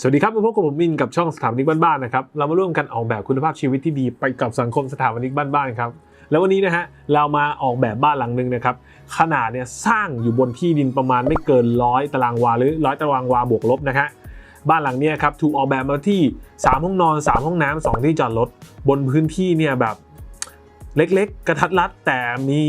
สวัสดีครับมาพบกับผมมินกับช่องสถาปนิกบ้านๆนะครับ เรามาร่วมกันออกแบบคุณภาพชีวิตที่ดีไปกับสังคมสถาปนิกบ้านๆครับ แล้ววันนี้นะฮะเรามาออกแบบบ้านหลังหนึ่งนะครับ ขนาดเนี่ยสร้างอยู่บนที่ดินประมาณไม่เกินร้อยตารางวาหรือร้อยตารางวาบวกลบนะฮะบ้านหลังเนี้ยครับถูกออกแบบมาที่ 3 ห้องนอน 3 ห้องน้ำสองที่จอดรถบนพื้นที่เนี่ยแบบ เล็กๆ กระทัดรัดแต่มี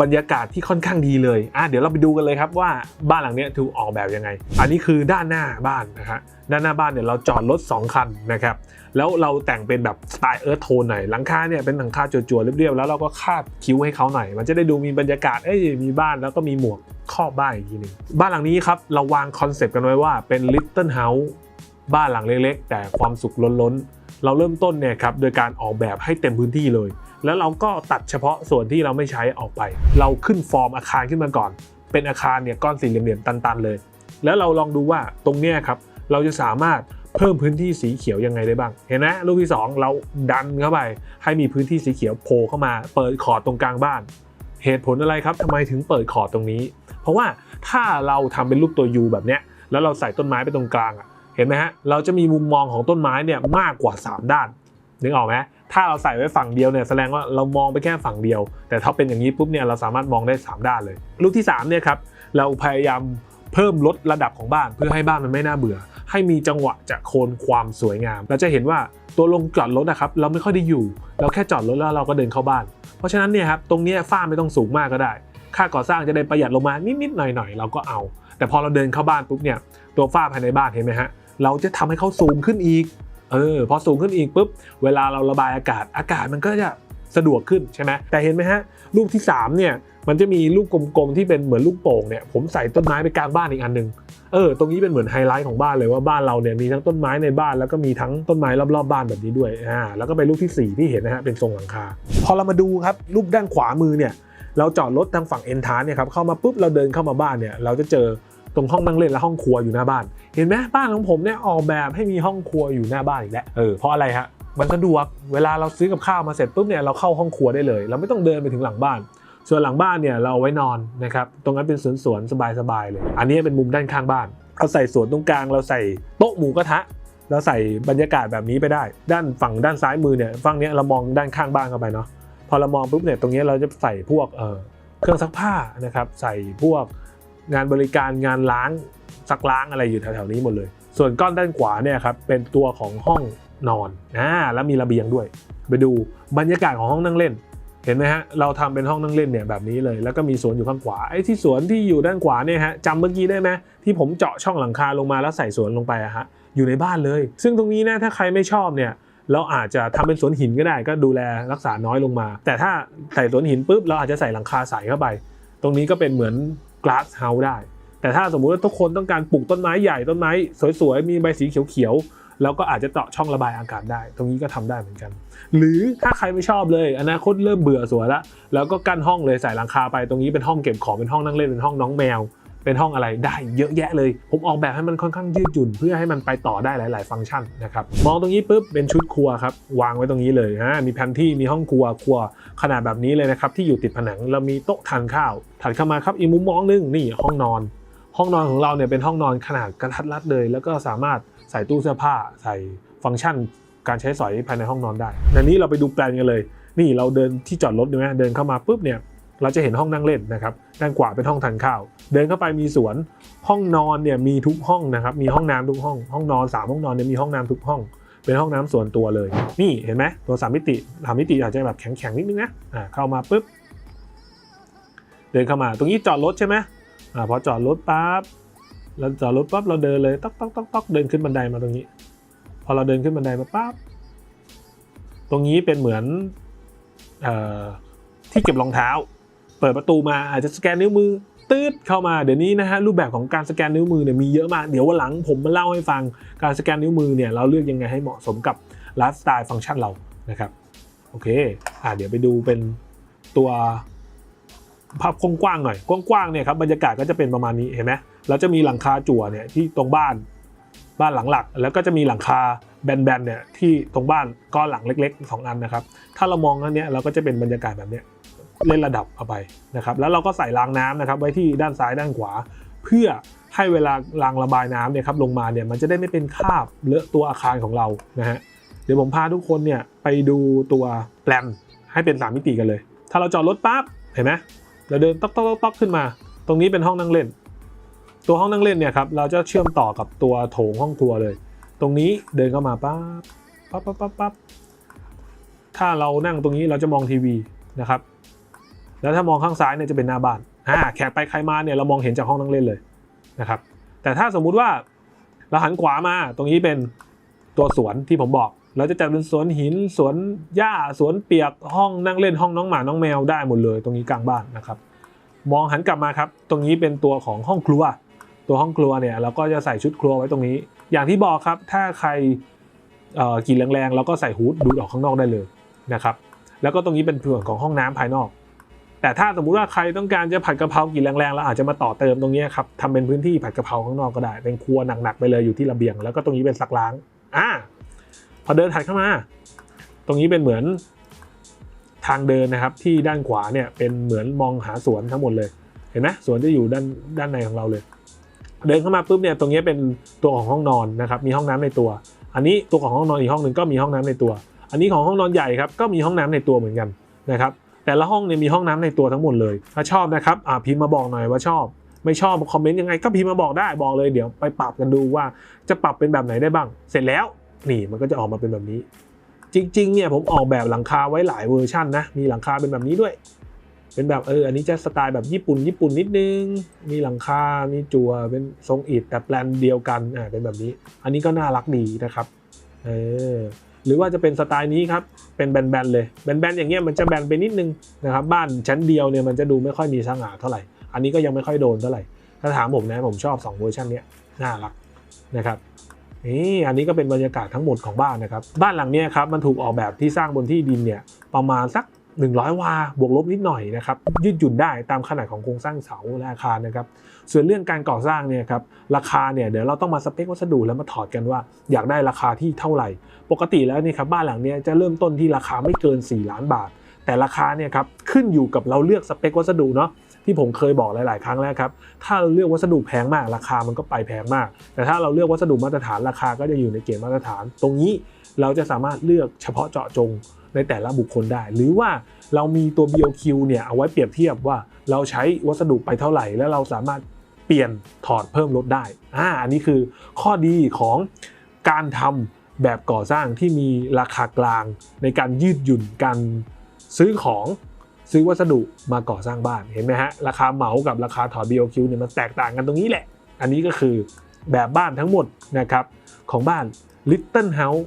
บรรยากาศที่ค่อนข้างดีเลยอะเดี๋ยวเราไปดูกันเลยครับว่าบ้านหลังนี้ถูกออกแบบยังไง อันนี้คือด้านหน้าบ้านนะฮะด้านหน้าบ้านเนี่ยเราจอดรถ 2 คันนะครับ แล้วเราแต่งเป็นแบบสไตล์เอิร์ธโทนหน่อยหลังคาเนี่ยเป็นหลังคาจั่วๆเรียบๆ แล้วเราก็คาดคิ้วให้เขาหน่อย มันจะได้ดูมีบรรยากาศเอ้ยมีบ้านแล้วก็มีหมวกครอบบ้านอีกทีหนึงบ้านหลังนี้ครับเราวางคอนเซปต์กันไว้ว่าเป็น Little House บ้านหลังเล็กๆ แต่ความสุขล้นๆ เราเริ่มต้นเนี่ยครับโดยการออกแบบให้เต็มพื้นที่เลย แล้วเราก็ตัดเฉพาะส่วนที่เราไม่ใช้ออกไป เราขึ้นฟอร์มอาคารขึ้นมาก่อน เป็นอาคารเนี่ยก้อนสี่เหลี่ยมๆตันๆเลย แล้วเราลองดูว่าตรงเนี้ยครับเราจะสามารถเพิ่มพื้นที่สีเขียวยังไงได้บ้าง เห็นไหมลูกที่สองเราดันเข้าไป ให้มีพื้นที่สีเขียวโผล่เข้ามา เปิดขอดตรงกลางบ้าน เหตุผลอะไรครับทำไมถึงเปิดขอดตรงนี้ เพราะว่าถ้าเราทำเป็นรูปตัว U แบบเนี้ยแล้วเราใส่ต้นไม้ไปตรงกลางอะ เห็นไหมฮะ เราจะมีมุมมองของต้นไม้เนี่ยมากกว่า 3 ด้าน นึกออกไหมถ้าเราใส่ไว้ฝั่งเดียวเนี่ยแสดงว่าเรามองไปแค่ฝั่งเดียว แต่ถ้าเป็นอย่างนี้ปุ๊บเนี่ยเราสามารถมองได้ 3 ด้านเลยลูกที่3เนี่ยครับเราพยายามเพิ่มลดระดับของบ้าน เพื่อให้บ้านมันไม่น่าเบื่อ ให้มีจังหวะจะโคนความสวยงาม เราจะเห็นว่าตัวลงจอดรถนะครับเราไม่ค่อยได้อยู่ เราแค่จอดรถแล้วเราก็เดินเข้าบ้าน เพราะฉะนั้นเนี่ยครับตรงนี้ฝ้าไม่ต้องสูงมากก็ได้ ค่าก่อสร้างจะได้ประหยัดลงมานิดๆหน่อยๆเราก็เอา แต่พอเราเดินเข้าบ้านปุ๊บเนี่ยตัวฝ้าภายในบ้านเห็นไหมฮะ เราจะทำให้เขาสูงขึ้นอีก เออ พอสูงขึ้นอีกปุ๊บ เวลาเราระบายอากาศ อากาศมันก็จะสะดวกขึ้นใช่ไหมแต่เห็นไหมฮะ ลูกที่ 3 เนี่ย มันจะมีลูกกลมๆที่เป็นเหมือนลูกโป่งเนี่ย ผมใส่ต้นไม้ไปกลางบ้านอีกอันหนึ่งเออ ตรงนี้เป็นเหมือนไฮไลท์ของบ้านเลยว่าบ้านเราเนี่ยมีทั้งต้นไม้ในบ้านแล้วก็มีทั้งต้นไม้รอบๆบ้านแบบนี้ด้วย อ่า แล้วก็เป็นลูกที่สี่ที่เห็นนะฮะ เป็นทรงหลังคา พอเรามาดูครับ รูปด้านขวามือเนี่ย เราจอดรถทางฝั่งเอ็นทานเนี่ยครับ เข้ามาปุ๊บ เราเดินเข้ามาบ้านเนี่ย เราจะเจอ ตรงห้องนั่งเล่นและห้องครัวอยู่หน้าบ้าน เห็นไหมบ้านของผมเนี่ยออกแบบให้มีห้องครัวอยู่หน้าบ้านอีกแล้วเออเพราะอะไรฮะมันสะดวกเวลาเราซื้อกับข้าวมาเสร็จปุ๊บเนี่ยเราเข้าห้องครัวได้เลย เราไม่ต้องเดินไปถึงหลังบ้าน ส่วนหลังบ้านเนี่ยเราเอาไว้นอนนะครับตรงนั้นเป็นสวนสวนๆสบายๆเลย อันนี้เป็นมุมด้านข้างบ้านเราใส่สวนตรงกลางเราใส่โต๊ะหมูกระทะเราใส่บรรยากาศแบบนี้ไปได้ ด้านฝั่งด้านซ้ายมือเนี่ยฝั่งเนี้ยเรามองด้านข้างบ้านเข้าไปเนาะพอเรามองปุ๊บเนี่ยตรงเนี้ยเราจะใส่พวกเอ่อเครื่องซักผ้านะครับใส่พวก งานบริการงานล้างซักล้างอะไรอยู่แถวๆนี้หมดเลย ส่วนก้อนด้านขวาเนี่ยครับเป็นตัวของห้องนอนอ่าแล้วมีระเบียงด้วย ไปดูบรรยากาศของห้องนั่งเล่น เห็นไหมฮะเราทำเป็นห้องนั่งเล่นเนี่ยแบบนี้เลย แล้วก็มีสวนอยู่ข้างขวาไอ้ที่สวนที่อยู่ด้านขวาเนี่ยฮะจำเมื่อกี้ได้ไหมที่ผมเจาะช่องหลังคาลงมาแล้วใส่สวนลงไปอะฮะอยู่ในบ้านเลย ซึ่งตรงนี้นะถ้าใครไม่ชอบเนี่ยเราอาจจะทำเป็นสวนหินก็ได้ ก็ดูแลรักษาน้อยลงมา แต่ถ้าใส่สวนหินปุ๊บเราอาจจะใส่หลังคาใส่เข้าไป ตรงนี้ก็เป็นเหมือน กราสเฮาส์ได้ แต่ถ้าสมมุติว่าทุกคนต้องการปลูกต้นไม้ใหญ่ต้นไม้สวยๆ มีใบสีเขียวๆ แล้วก็อาจจะเจาะช่องระบายอากาศได้ ตรงนี้ก็ทำได้เหมือนกัน หรือถ้าใครไม่ชอบเลยอนาคตเริ่มเบื่อสวยละแล้วก็กั้นห้องเลยใส่หลังคาไปตรงนี้เป็นห้องเก็บของเป็นห้องนั่งเล่นเป็นห้องน้องแมว เป็นห้องอะไรได้เยอะแยะเลย ผมออกแบบให้มันค่อนข้างยืดหยุ่น เพื่อให้มันไปต่อได้หลาย ๆ ฟังก์ชันนะครับมองตรงนี้ปุ๊บเป็นชุดครัวครับวางไว้ตรงนี้เลยฮะมีแผนที่มีห้องครัวครัวขนาดแบบนี้เลยนะครับที่อยู่ติดผนังเรามีโต๊ะทานข้าวถัดเข้ามาครับอีกมุมมองหนึงนี่ห้องนอน ห้องนอนของเราเนี่ยเป็นห้องนอนขนาดกระทัดรัดเลย แล้วก็สามารถใส่ตู้เสื้อผ้า ใส่ฟังก์ชัน การใช้สอยภายในห้องนอนได้ในนี้เราไปดูแปลนกันเลย นี่เราเดินที่จอดรถใช่ไหมเดินเข้ามาปุ๊บเนี่ย เราจะเห็นห้องนั่งเล่นนะครับ ด้านขวาเป็นห้องทานข้าว เดินเข้าไปมีสวน ห้องนอนเนี่ยมีทุกห้องนะครับ มีห้องน้ำทุกห้อง ห้องนอนสามห้องนอนเนี่ยมีห้องน้ำทุกห้อง เป็นห้องน้ำส่วนตัวเลย นี่เห็นไหมตัวสามมิติสามมิติอาจจะแบบแข็งๆนิดนึงนะ อ่าเข้ามาปุ๊บ เดินเข้ามา ตรงนี้จอดรถใช่ไหมอ่าพอจอดรถปั๊บเราจอดรถปั๊บเราเดินเลยต๊อกต๊อกต๊อกต๊อกเดินขึ้นบันไดมาตรงนี้ พอเราเดินขึ้นบันไดมาปั๊บ ตรงนี้เป็นเหมือนเอ่อที่เก็บรองเท้า เปิดประตูมาอาจจะสแกนนิ้วมือตืดเข้ามาเดี๋ยวนี้นะฮะรูปแบบของการสแกนนิ้วมือเนี่ยมีเยอะมากเดี๋ยววันหลังผมมาเล่าให้ฟังการสแกนนิ้วมือเนี่ยเราเลือกยังไงให้เหมาะสมกับไลฟ์สไตล์ฟังก์ชันเรานะครับโอเคอ่าเดี๋ยวไปดูเป็นตัวภาพกว้างๆหน่อยกว้างๆเนี่ยครับบรรยากาศก็จะเป็นประมาณนี้เห็นไหมเราจะมีหลังคาจั่วเนี่ยที่ตรงบ้านบ้านหลังหลัก แล้วก็จะมีหลังคาแบนๆเนี่ยที่ตรงบ้านก้อนหลังเล็กๆสองอันนะครับถ้าเรามองอันเนี้ยเราก็จะเป็นบรรยากาศแบบเนี้ย เล่นระดับเอาไปนะครับแล้วเราก็ใส่รางน้ำนะครับไว้ที่ด้านซ้ายด้านขวา เพื่อให้เวลารางระบายน้ำเนี่ยครับลงมาเนี่ยมันจะได้ไม่เป็นคราบเลอะตัวอาคารของเรานะฮะเดี๋ยวผมพาทุกคนเนี่ยไปดูตัวแปลนให้เป็น 3 มิติกันเลย ถ้าเราจอดรถปั๊บเห็นไหมเราเดินต๊อกต๊อกต๊อกต๊อกขึ้นมา ตรงนี้เป็นห้องนั่งเล่น ตัวห้องนั่งเล่นเนี่ยครับเราจะเชื่อมต่อกับตัวโถงห้องครัวเลย ตรงนี้เดินเข้ามาปั๊บปั๊บปั๊บปั๊บปั๊บถ้าเรานั่งตรงนี้เราจะมองทีวีนะครับ แล้วถ้ามองข้างซ้ายเนี่ยจะเป็นหน้าบ้านอ่าแขกไปใครมาเนี่ยเรามองเห็นจากห้องนั่งเล่นเลยนะครับ แต่ถ้าสมมุติว่าเราหันขวามาตรงนี้เป็นตัวสวนที่ผมบอกเราจะจัดเป็นสวนหินสวนหญ้าสวนเปียกห้องนั่งเล่นห้องน้องหมาน้องแมวได้หมดเลย ตรงนี้กลางบ้านนะครับ มองหันกลับมาครับ ตรงนี้เป็นตัวของห้องครัว ตัวห้องครัวเนี่ยเราก็จะใส่ชุดครัวไว้ตรงนี้ อย่างที่บอกครับถ้าใครกินแรงๆเราก็ใส่ฮูดดูดออกข้างนอกได้เลยนะครับ แล้วก็ตรงนี้เป็นส่วนของห้องน้ำภายนอก แต่ถ้าสมมุติว่าใครต้องการจะผัดกะเพรากลินแรงๆแล้วอาจจะมาต่อเติมตรงนี้ครับทำเป็นพื้นที่ผัดกะเพราข้างนอกก็ได้ เป็นครัวหนักๆไปเลยอยู่ที่ระเบียง แล้วก็ตรงนี้เป็นซักล้างอ่าพอเดินถัดเข้ามา ตรงนี้เป็นเหมือนทางเดินนะครับ ที่ด้านขวาเนี่ยเป็นเหมือนมองหาสวนทั้งหมดเลยเห็นไหมสวนจะอยู่ด้านด้านในของเราเลย เดินเข้ามาปุ๊บเนี่ยตรงนี้เป็นตัวของห้องนอนนะครับมีห้องน้ำในตัว อันนี้ตัวของห้องนอนอีกห้องหนึ่งก็มีห้องน้ำในตัว อันนี้ของห้องนอนใหญ่ครับก็มีห้องน้ำในตัวเหมือนกันนะครับ แต่ละห้องเนี่ยมีห้องน้ำในตัวทั้งหมดเลย ถ้าชอบนะครับอ่าพิมพ์มาบอกหน่อยว่าชอบ ไม่ชอบคอมเมนต์ยังไงก็พิมพ์มาบอกได้บอกเลยเดี๋ยวไปปรับกันดูว่าจะปรับเป็นแบบไหนได้บ้าง เสร็จแล้วนี่มันก็จะออกมาเป็นแบบนี้ จริงๆเนี่ยผมออกแบบหลังคาไว้หลายเวอร์ชันนะมีหลังคาเป็นแบบนี้ด้วย เป็นแบบเอออันนี้จะสไตล์แบบญี่ปุ่นญี่ปุ่นนิดนึง มีหลังคา มีจั่วเป็นทรงอิฐแต่แปลนเดียวกันอ่าเป็นแบบนี้ อันนี้ก็น่ารักดีนะครับเออ หรือว่าจะเป็นสไตล์นี้ครับ เป็นแบนๆเลย แบนๆอย่างเงี้ยมันจะแบนไปนิดนึงนะครับ บ้านชั้นเดียวเนี่ยมันจะดูไม่ค่อยมีสง่าเท่าไหร่ อันนี้ก็ยังไม่ค่อยโดนเท่าไหร่ ถ้าถามผมนะผมชอบ 2 เวอร์ชันเนี้ยน่ารักนะครับนี่อันนี้ก็เป็นบรรยากาศทั้งหมดของบ้านนะครับ บ้านหลังเนี้ยครับมันถูกออกแบบที่สร้างบนที่ดินเนี่ยประมาณสัก 100 วา บวกลบนิดหน่อยนะครับ ยืดหยุ่นได้ตามขนาดของโครงสร้างเสาและอาคารนะครับ ส่วนเรื่องการก่อสร้างเนี่ยครับ ราคาเนี่ยเดี๋ยวเราต้องมาสเปควัสดุแล้วมาถอดกันว่า อยากได้ราคาที่เท่าไหร่ ปกติแล้วนี่ครับบ้านหลังเนี้ยจะเริ่มต้นที่ราคาไม่เกิน 4 ล้านบาท แต่ราคาเนี่ยครับขึ้นอยู่กับเราเลือกสเปควัสดุเนาะที่ผมเคยบอกหลาย ๆ ครั้งแล้วครับ ถ้าเราเลือกวัสดุแพงมาก ราคามันก็ไปแพงมาก แต่ถ้าเราเลือกวัสดุมาตรฐานราคาก็จะอยู่ในเกณฑ์มาตรฐาน ตรงนี้เราจะสามารถเลือกเฉพาะเจาะจง ในแต่ละบุคคลได้ หรือว่าเรามีตัว BOQ เนี่ยเอาไว้เปรียบเทียบว่าเราใช้วัสดุไปเท่าไหร่ แล้วเราสามารถเปลี่ยนถอดเพิ่มลดได้อ่าอันนี้คือข้อดีของการทำแบบก่อสร้างที่มีราคากลางในการยืดหยุ่นการซื้อของซื้อวัสดุมาก่อสร้างบ้านเห็นไหมฮะราคาเหมากับราคาถอด BOQ เนี่ยมันแตกต่างกันตรงนี้แหละ อันนี้ก็คือแบบบ้านทั้งหมดนะครับของบ้าน Little House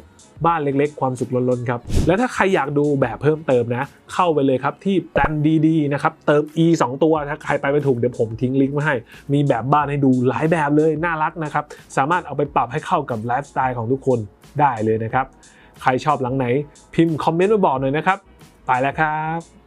บ้านเล็กๆ ความสุขล้นๆครับ และถ้าใครอยากดูแบบเพิ่มเติมนะ เข้าไปเลยครับที่แปลนดีๆนะครับ เติม e 2 ตัวถ้าใครไปไม่ถูกเดี๋ยวผมทิ้งลิงก์ไว้ให้ มีแบบบ้านให้ดูหลายแบบเลย น่ารักนะครับ สามารถเอาไปปรับให้เข้ากับไลฟ์สไตล์ของทุกคนได้เลยนะครับ ใครชอบหลังไหน พิมพ์คอมเมนต์มาบอกหน่อยนะครับ ไปแล้วครับ